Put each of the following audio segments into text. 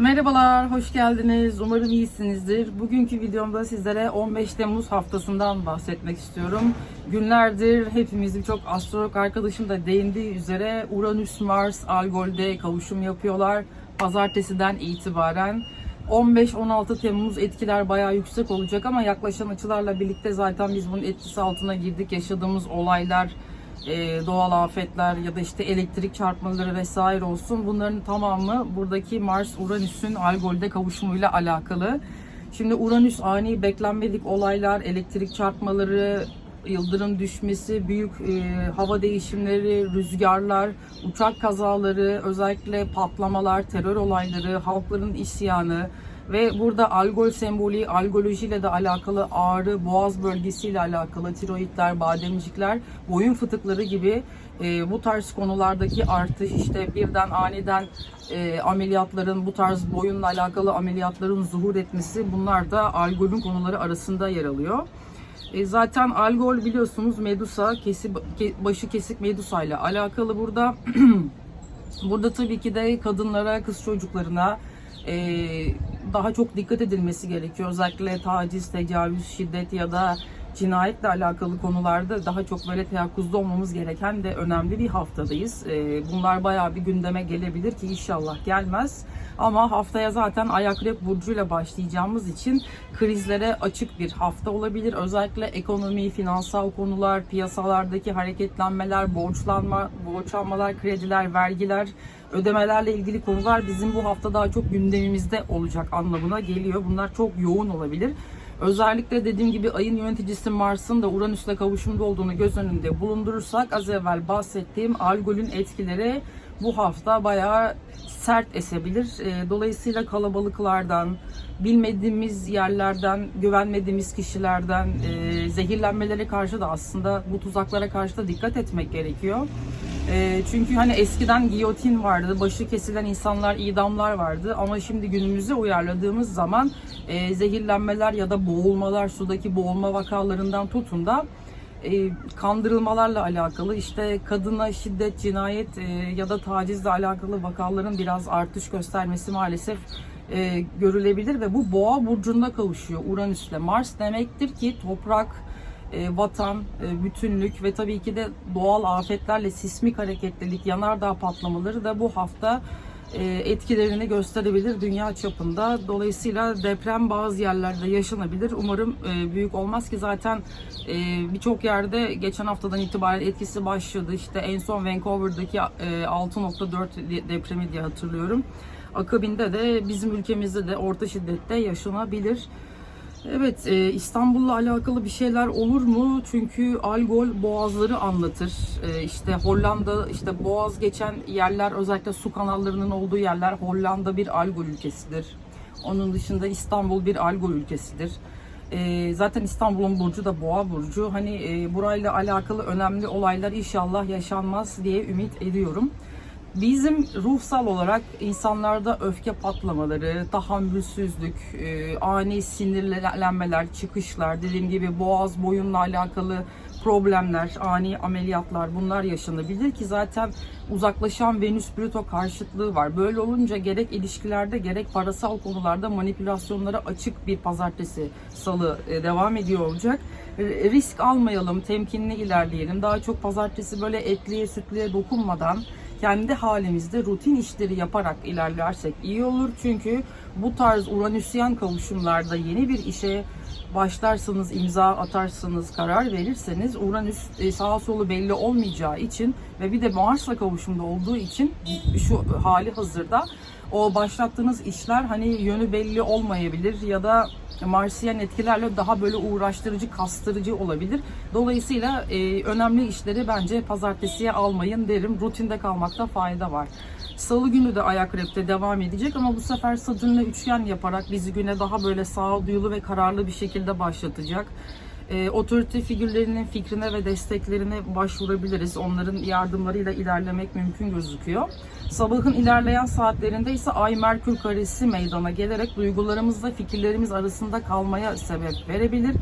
Merhabalar, hoş geldiniz. Umarım iyisinizdir. Bugünkü videomda sizlere 15 Temmuz haftasından bahsetmek istiyorum. Günlerdir hepimiz birçok astrolog arkadaşım da değindiği üzere Uranüs-Mars Algol'de kavuşum yapıyorlar. Pazartesiden itibaren 15-16 Temmuz etkiler bayağı yüksek olacak ama yaklaşan açılarla birlikte zaten biz bunun etkisi altına girdik. Yaşadığımız olaylar, e, doğal afetler ya da işte elektrik çarpmaları vesaire olsun bunların tamamı buradaki Mars Uranüs'ün Algol'de kavuşumuyla alakalı. Şimdi Uranüs ani beklenmedik olaylar, elektrik çarpmaları, yıldırım düşmesi, büyük e, hava değişimleri, rüzgarlar, uçak kazaları, özellikle patlamalar, terör olayları, halkların isyanı, ve burada algol sembolü, algolojiyle de alakalı ağrı, boğaz bölgesiyle alakalı tiroidler, bademcikler, boyun fıtıkları gibi e, bu tarz konulardaki artış, işte birden aniden e, ameliyatların, bu tarz boyunla alakalı ameliyatların zuhur etmesi bunlar da algolün konuları arasında yer alıyor. E, zaten algol biliyorsunuz Medusa, kesi, ke, başı kesik Medusa ile alakalı burada. burada tabii ki de kadınlara, kız çocuklarına, e, daha çok dikkat edilmesi gerekiyor. Özellikle taciz, tecavüz, şiddet ya da cinayetle alakalı konularda daha çok böyle teyakkuzda olmamız gereken de önemli bir haftadayız. E, bunlar bayağı bir gündeme gelebilir ki inşallah gelmez. Ama haftaya zaten Akrep Burcu'yla başlayacağımız için krizlere açık bir hafta olabilir. Özellikle ekonomi, finansal konular, piyasalardaki hareketlenmeler, borçlanma, borçlanmalar, krediler, vergiler, ödemelerle ilgili konular bizim bu hafta daha çok gündemimizde olacak anlamına geliyor. Bunlar çok yoğun olabilir. Özellikle dediğim gibi ayın yöneticisi Mars'ın da Uranüs'le kavuşumda olduğunu göz önünde bulundurursak az evvel bahsettiğim Algol'ün etkileri bu hafta bayağı sert esebilir. E, dolayısıyla kalabalıklardan, bilmediğimiz yerlerden, güvenmediğimiz kişilerden, e, zehirlenmelere karşı da aslında bu tuzaklara karşı da dikkat etmek gerekiyor. E, çünkü hani eskiden giyotin vardı, başı kesilen insanlar, idamlar vardı ama şimdi günümüze uyarladığımız zaman zehirlenmeler ya da boğulmalar, sudaki boğulma vakalarından tutun da e, kandırılmalarla alakalı işte kadına şiddet, cinayet e, ya da tacizle alakalı vakaların biraz artış göstermesi maalesef e, görülebilir ve bu boğa burcunda kavuşuyor Uranüs'le. Mars demektir ki toprak, e, vatan, e, bütünlük ve tabii ki de doğal afetlerle sismik hareketlilik, yanardağ patlamaları da bu hafta e, etkilerini gösterebilir dünya çapında. Dolayısıyla deprem bazı yerlerde yaşanabilir. Umarım e, büyük olmaz ki zaten e, birçok yerde geçen haftadan itibaren etkisi başladı. İşte en son Vancouver'daki 6.4 depremi diye hatırlıyorum. Akabinde de bizim ülkemizde de orta şiddette yaşanabilir. Evet, e, İstanbul'la alakalı bir şeyler olur mu? Çünkü Algol boğazları anlatır. E, işte Hollanda, işte boğaz geçen yerler, özellikle su kanallarının olduğu yerler Hollanda bir Algol ülkesidir. Onun dışında İstanbul bir Algol ülkesidir. E, zaten İstanbul'un burcu da Boğa burcu. Hani e, burayla alakalı önemli olaylar inşallah yaşanmaz diye ümit ediyorum. Bizim ruhsal olarak insanlarda öfke patlamaları, tahammülsüzlük, e, ani sinirlenmeler, çıkışlar, dediğim gibi boğaz, boyunla alakalı problemler, ani ameliyatlar bunlar yaşanabilir ki zaten uzaklaşan Venüs Plüto karşıtlığı var. Böyle olunca gerek ilişkilerde gerek parasal konularda manipülasyonlara açık bir pazartesi, salı e, devam ediyor olacak. Risk almayalım, temkinli ilerleyelim. Daha çok pazartesi böyle etliye sütlüye dokunmadan kendi halimizde rutin işleri yaparak ilerlersek iyi olur. Çünkü bu tarz uranüsyen kavuşumlarda yeni bir işe başlarsanız, imza atarsınız, karar verirseniz Uranüs e, sağa solu belli olmayacağı için ve bir de Mars'la kavuşumda olduğu için şu hali hazırda o başlattığınız işler hani yönü belli olmayabilir ya da Marsiyen etkilerle daha böyle uğraştırıcı, kastırıcı olabilir. Dolayısıyla e, önemli işleri bence pazartesiye almayın derim. Rutinde kalmakta fayda var. Salı günü de ayak repte devam edecek ama bu sefer Satürn'le üçgen yaparak bizi güne daha böyle sağduyulu ve kararlı bir şekilde başlatacak e, otorite figürlerinin fikrine ve desteklerine başvurabiliriz. Onların yardımlarıyla ilerlemek mümkün gözüküyor. Sabahın ilerleyen saatlerinde ise Ay Merkür karesi meydana gelerek duygularımızla fikirlerimiz arasında kalmaya sebep verebilir.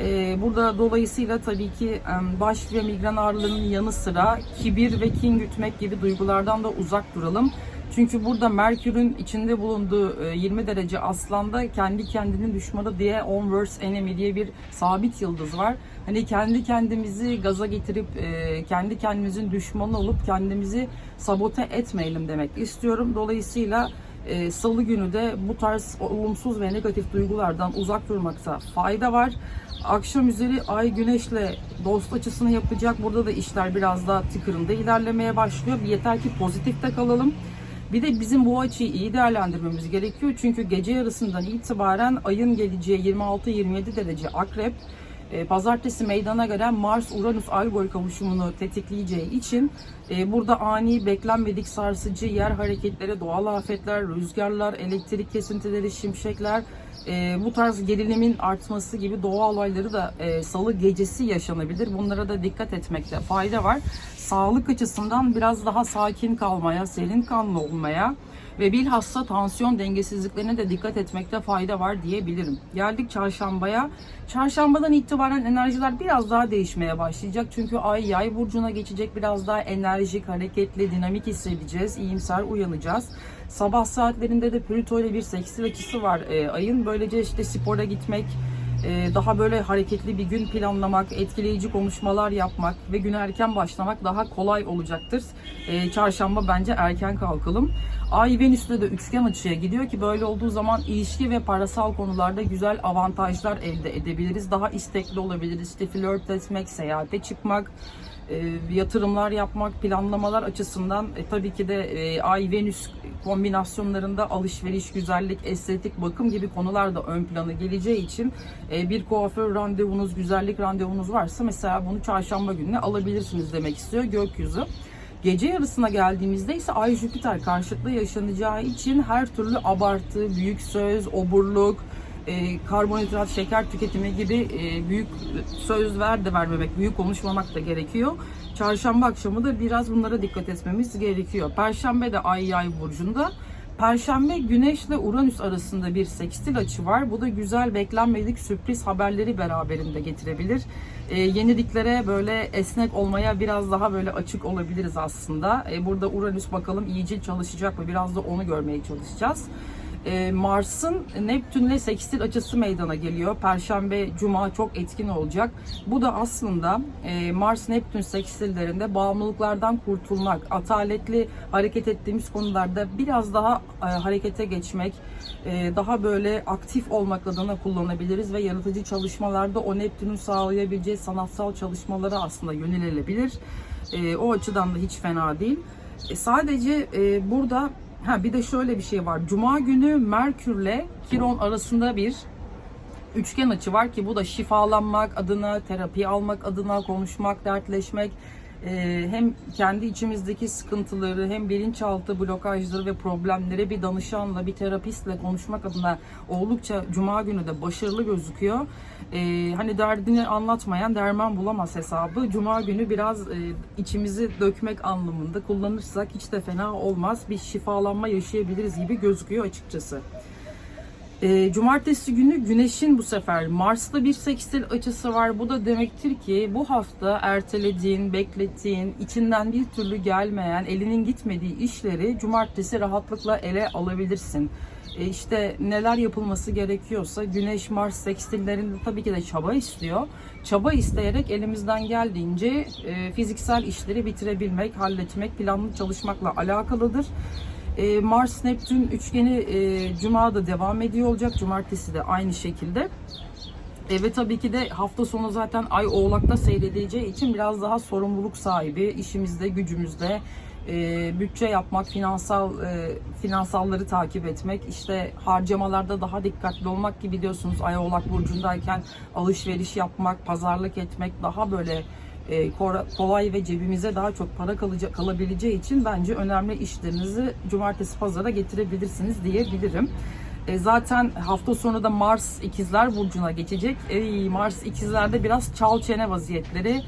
Ee, burada dolayısıyla tabii ki baş ve migren ağrılarının yanı sıra kibir ve kin gütmek gibi duygulardan da uzak duralım. Çünkü burada Merkür'ün içinde bulunduğu e, 20 derece aslanda kendi kendinin düşmanı diye on worst enemy diye bir sabit yıldız var. Hani kendi kendimizi gaza getirip e, kendi kendimizin düşmanı olup kendimizi sabote etmeyelim demek istiyorum. Dolayısıyla e, Salı günü de bu tarz olumsuz ve negatif duygulardan uzak durmakta fayda var. Akşam üzeri Ay Güneş'le dost açısını yapacak. Burada da işler biraz daha tıkırında ilerlemeye başlıyor. Yeter ki pozitifte kalalım. Bir de bizim bu açıyı iyi değerlendirmemiz gerekiyor. Çünkü gece yarısından itibaren ayın geleceği 26-27 derece akrep. E, Pazartesi meydana gelen Mars-Uranüs Algol kavuşumunu tetikleyeceği için e, burada ani, beklenmedik sarsıcı yer hareketleri, doğal afetler, rüzgarlar, elektrik kesintileri, şimşekler, e, bu tarz gerilimin artması gibi doğa olayları da e, salı gecesi yaşanabilir. Bunlara da dikkat etmekte fayda var. Sağlık açısından biraz daha sakin kalmaya, serin kanlı olmaya ve bilhassa tansiyon dengesizliklerine de dikkat etmekte fayda var diyebilirim. Geldik çarşambaya. Çarşambadan itibaren enerjiler biraz daha değişmeye başlayacak. Çünkü ay yay burcuna geçecek. Biraz daha enerjik, hareketli, dinamik hissedeceğiz. iyimser uyanacağız. Sabah saatlerinde de Plüto ile bir seksil açısı var e, ayın. Böylece işte spora gitmek, e, daha böyle hareketli bir gün planlamak, etkileyici konuşmalar yapmak ve güne erken başlamak daha kolay olacaktır. E, çarşamba bence erken kalkalım. Ay Venüs'le de üçgen açıya gidiyor ki böyle olduğu zaman ilişki ve parasal konularda güzel avantajlar elde edebiliriz. Daha istekli olabiliriz. İşte flört etmek, seyahate çıkmak, e, yatırımlar yapmak, planlamalar açısından e, tabii ki de e, Ay-Venüs kombinasyonlarında alışveriş, güzellik, estetik, bakım gibi konular da ön plana geleceği için e, bir kuaför randevunuz, güzellik randevunuz varsa mesela bunu çarşamba gününe alabilirsiniz demek istiyor gökyüzü. Gece yarısına geldiğimizde ise Ay Jüpiter karşıtlığı yaşanacağı için her türlü abartı, büyük söz, oburluk, e, karbonhidrat, şeker tüketimi gibi e, büyük söz ver de vermemek, büyük konuşmamak da gerekiyor. Çarşamba akşamı da biraz bunlara dikkat etmemiz gerekiyor. Perşembe de Ay Yay burcunda. Perşembe Güneş ile Uranüs arasında bir sekstil açı var. Bu da güzel beklenmedik sürpriz haberleri beraberinde getirebilir. E, yeniliklere böyle esnek olmaya biraz daha böyle açık olabiliriz aslında. E, burada Uranüs bakalım iyicil çalışacak mı? Biraz da onu görmeye çalışacağız. E, Mars'ın Neptün'le sekstil açısı meydana geliyor. Perşembe, Cuma çok etkin olacak. Bu da aslında e, Mars-Neptün sekstillerinde bağımlılıklardan kurtulmak, ataletli hareket ettiğimiz konularda biraz daha e, harekete geçmek, daha böyle aktif olmak adına kullanabiliriz ve yaratıcı çalışmalarda o Neptün'ün sağlayabileceği sanatsal çalışmalara aslında yönelilebilir. O açıdan da hiç fena değil. Sadece burada Ha bir de şöyle bir şey var. Cuma günü Merkürle Kiron arasında bir üçgen açı var ki bu da şifalanmak adına, terapi almak adına, konuşmak, dertleşmek, hem kendi içimizdeki sıkıntıları hem bilinçaltı blokajları ve problemleri bir danışanla, bir terapistle konuşmak adına oldukça Cuma günü de başarılı gözüküyor. E, hani derdini anlatmayan derman bulamaz hesabı. Cuma günü biraz e, içimizi dökmek anlamında kullanırsak hiç de fena olmaz. Bir şifalanma yaşayabiliriz gibi gözüküyor açıkçası. E, cumartesi günü Güneş'in bu sefer Mars'ta bir sekstil açısı var. Bu da demektir ki bu hafta ertelediğin, beklettiğin, içinden bir türlü gelmeyen, elinin gitmediği işleri cumartesi rahatlıkla ele alabilirsin. E, işte neler yapılması gerekiyorsa Güneş Mars sekstillerinde tabii ki de çaba istiyor. Çaba isteyerek elimizden geldiğince e, fiziksel işleri bitirebilmek, halletmek, planlı çalışmakla alakalıdır. E, Mars Neptün üçgeni e, Cuma'da devam ediyor olacak. Cumartesi de aynı şekilde. E, ve tabii ki de hafta sonu zaten Ay Oğlak'ta seyredileceği için biraz daha sorumluluk sahibi, işimizde, gücümüzde e, bütçe yapmak, finansal e, finansalları takip etmek, işte harcamalarda daha dikkatli olmak gibi diyorsunuz Ay Oğlak Burcu'ndayken alışveriş yapmak, pazarlık etmek daha böyle e, kolay ve cebimize daha çok para kalacak, kalabileceği için bence önemli işlerinizi cumartesi pazara getirebilirsiniz diyebilirim. E, zaten hafta sonu da Mars ikizler burcuna geçecek. E, Mars ikizlerde biraz çal çene vaziyetleri.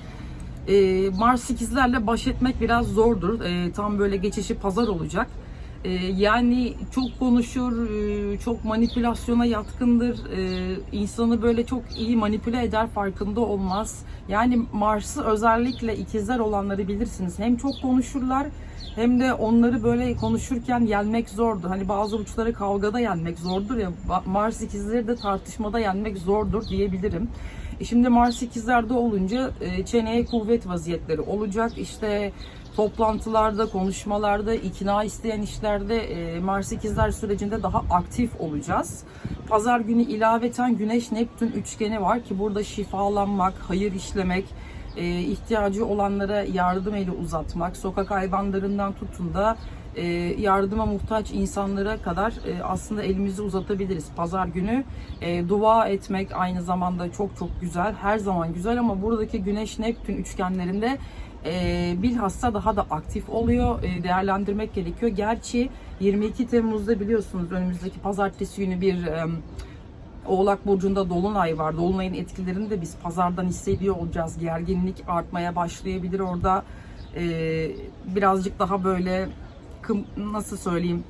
E, Mars ikizlerle baş etmek biraz zordur. E, tam böyle geçişi pazar olacak. E, yani çok konuşur, e, çok manipülasyona yatkındır. E, insanı böyle çok iyi manipüle eder farkında olmaz. Yani Mars'ı özellikle ikizler olanları bilirsiniz. Hem çok konuşurlar hem de onları böyle konuşurken yenmek zordu. Hani bazı burçları kavgada yenmek zordur ya. Mars ikizleri de tartışmada yenmek zordur diyebilirim. E Şimdi Mars ikizlerde olunca e, çeneye kuvvet vaziyetleri olacak. İşte toplantılarda, konuşmalarda, ikna isteyen işlerde e, Mars ikizler sürecinde daha aktif olacağız. Pazar günü ilaveten Güneş Neptün üçgeni var ki burada şifalanmak, hayır işlemek, e, ihtiyacı olanlara yardım eli uzatmak, sokak hayvanlarından tutun da e, yardıma muhtaç insanlara kadar e, aslında elimizi uzatabiliriz. Pazar günü e, dua etmek aynı zamanda çok çok güzel, her zaman güzel ama buradaki Güneş Neptün üçgenlerinde e, bilhassa daha da aktif oluyor. Değerlendirmek gerekiyor. Gerçi 22 Temmuz'da biliyorsunuz önümüzdeki pazartesi günü bir Oğlak Burcu'nda Dolunay var. Dolunay'ın etkilerini de biz pazardan hissediyor olacağız. Gerginlik artmaya başlayabilir orada. Birazcık daha böyle nasıl söyleyeyim?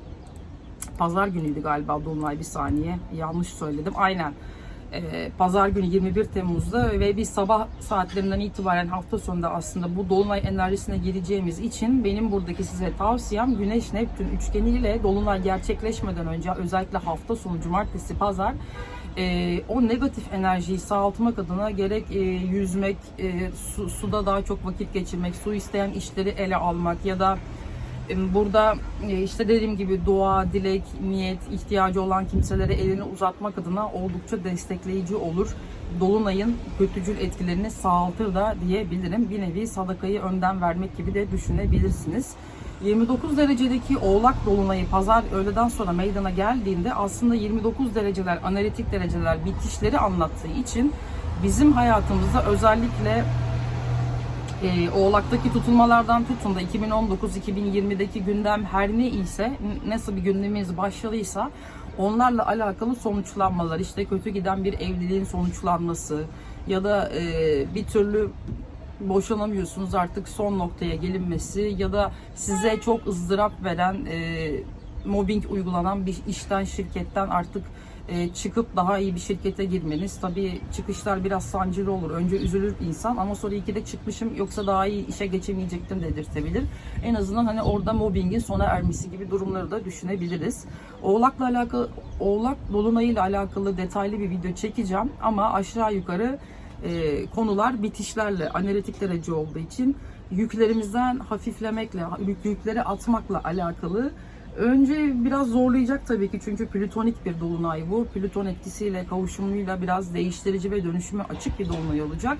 Pazar günüydü galiba Dolunay bir saniye. Yanlış söyledim. Aynen. Ee, pazar günü 21 Temmuz'da ve biz sabah saatlerinden itibaren hafta sonunda aslında bu Dolunay enerjisine gireceğimiz için benim buradaki size tavsiyem Güneş Neptün üçgeniyle Dolunay gerçekleşmeden önce özellikle hafta sonu cumartesi pazar e, o negatif enerjiyi sağaltmak adına gerek e, yüzmek, e, su, suda daha çok vakit geçirmek, su isteyen işleri ele almak ya da e, burada e, işte dediğim gibi dua, dilek, niyet, ihtiyacı olan kimselere elini uzatmak adına oldukça destekleyici olur. Dolunay'ın kötücül etkilerini sağaltır da diyebilirim. Bir nevi sadakayı önden vermek gibi de düşünebilirsiniz. 29 derecedeki Oğlak Dolunay'ı pazar öğleden sonra meydana geldiğinde aslında 29 dereceler, analitik dereceler bitişleri anlattığı için bizim hayatımızda özellikle e, Oğlak'taki tutulmalardan tutun da 2019-2020'deki gündem her ne ise nasıl bir gündemimiz başladıysa onlarla alakalı sonuçlanmalar işte kötü giden bir evliliğin sonuçlanması ya da e, bir türlü boşanamıyorsunuz artık son noktaya gelinmesi ya da size çok ızdırap veren e, mobbing uygulanan bir işten şirketten artık çıkıp daha iyi bir şirkete girmeniz. Tabii çıkışlar biraz sancılı olur. Önce üzülür insan ama sonra iki de çıkmışım yoksa daha iyi işe geçemeyecektim dedirtebilir. En azından hani orada mobbingin sona ermesi gibi durumları da düşünebiliriz. Oğlakla alakalı Oğlak dolunayıyla alakalı detaylı bir video çekeceğim ama aşağı yukarı e, konular bitişlerle, analitik derece olduğu için yüklerimizden hafiflemekle, yük- yükleri atmakla alakalı. Önce biraz zorlayacak tabii ki çünkü plütonik bir dolunay bu. Plüton etkisiyle, kavuşumuyla biraz değiştirici ve dönüşüme açık bir dolunay olacak.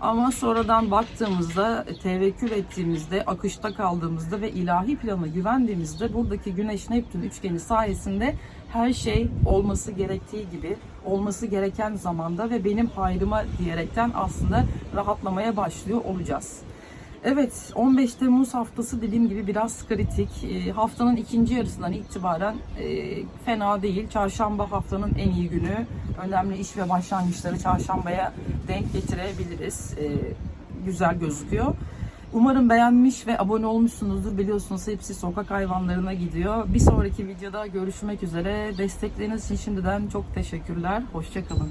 Ama sonradan baktığımızda, tevekkül ettiğimizde, akışta kaldığımızda ve ilahi plana güvendiğimizde buradaki Güneş Neptün üçgeni sayesinde her şey olması gerektiği gibi, olması gereken zamanda ve benim hayrıma diyerekten aslında rahatlamaya başlıyor olacağız. Evet, 15 Temmuz haftası dediğim gibi biraz kritik. E, haftanın ikinci yarısından itibaren e, fena değil. Çarşamba haftanın en iyi günü. Önemli iş ve başlangıçları çarşambaya denk getirebiliriz. E, güzel gözüküyor. Umarım beğenmiş ve abone olmuşsunuzdur. Biliyorsunuz hepsi sokak hayvanlarına gidiyor. Bir sonraki videoda görüşmek üzere. Destekleriniz için şimdiden çok teşekkürler. Hoşçakalın.